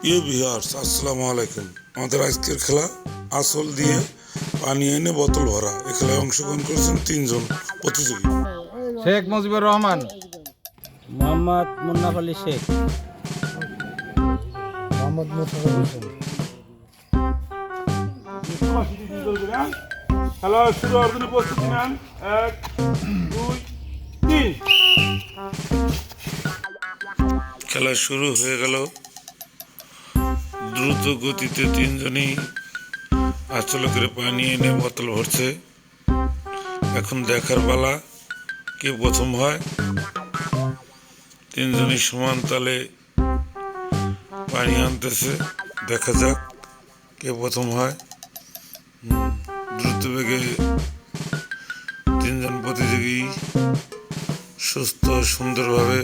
প্রিয় ভিউয়ার্স আসসালামু আলাইকুম। আমাদের আজকের খেলা আসল দিয়ে পানি এনে বোতল ভরা। এই খেলায় অংশগ্রহণ করেছেন তিনজন প্রতিযোগী। শেখ মুজিবুর রহমান। মোহাম্মদ মুন্নাফ আলী শেখ। মোহাম্মদ মোশাররফ হোসেন খেলা শুরু হওয়ার জন্য প্রস্তুতি নেন। এক দুই তিন। খেলা শুরু হয়ে গেল। দ্রুত গতিতে তিনজনই আচল করে পানি এনে বোতল ভরছে। এখন দেখার পালা কে প্রথম হয়? তিনজনই সমান তালে পানি আনতেছে। দেখা যাক কে প্রথম হয়। দ্রুত বেগে তিনজন প্রতিযোগী সুস্থ সুন্দরভাবে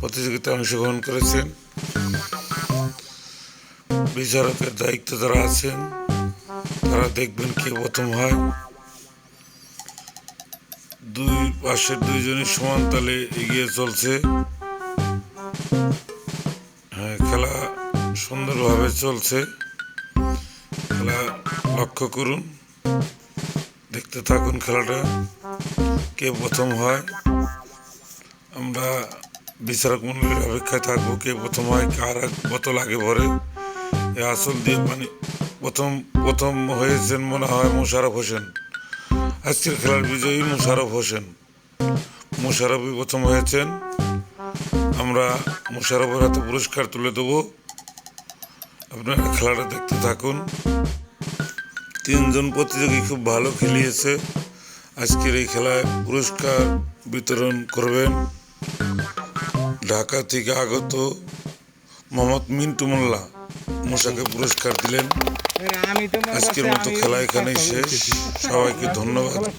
প্রতিযোগিতায় অংশগ্রহণ করেছেন। বিচারকের দায়িত্ব যারা আছেন, তারা দেখবেন কে প্রথম হয়। দুই পাশের দুইজনই সমান তালে এগিয়ে চলছে। হ্যাঁ খেলা সুন্দরভাবে চলছে। খেলা লক্ষ্য করুন, দেখতে থাকুন খেলাটা, কে প্রথম হয়। আমরা বিচারক মন্ডলীর অপেক্ষায় থাকব, কে প্রথম হয়, কার বোতল আগে ভরে। এ আসল দিয়ে মানে প্রথম প্রথম হয়েছেন মনে হয় মোশারফ হোসেন। আজকের খেলার বিজয়ী মোশারফ হোসেন। মোশারফই প্রথম হয়েছেন। আমরা মোশারফের হাতে পুরস্কার তুলে দেবো। আপনারা খেলাটা দেখতে থাকুন। তিনজন প্রতিযোগী খুব ভালো খেলিয়েছে। আজকের এই খেলায় পুরস্কার বিতরণ করবেন ঢাকা থেকে আগত মোহাম্মদ মিন্টু মোল্লা। মোশাকে পুরস্কার দিলেন। আজকের মতো খেলা এখানেই শেষ। সবাইকে ধন্যবাদ।